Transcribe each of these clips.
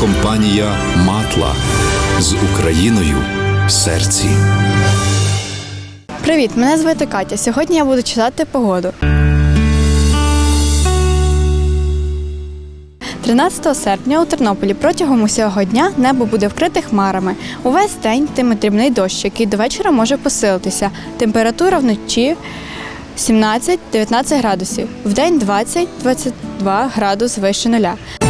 компанія Матла з Україною в серці. Привіт, мене звати Катя. Сьогодні я буду читати погоду. 13 серпня у Тернополі протягом усього дня небо буде вкрите хмарами. Увесь день йтиме дрібний дощ, який до вечора може посилитися. Температура вночі 17-19 градусів, вдень 20-22 градус вище нуля. –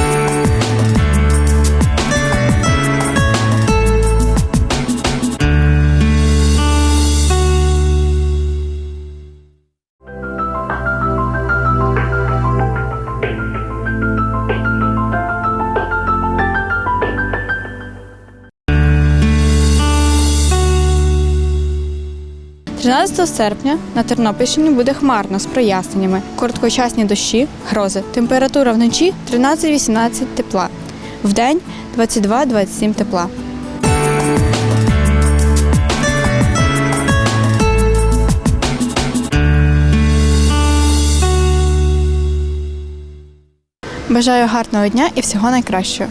13 серпня на Тернопільщині буде хмарно з проясненнями. Короткочасні дощі, грози. Температура вночі 13-18 тепла. Вдень 22-27 тепла. Бажаю гарного дня і всього найкращого.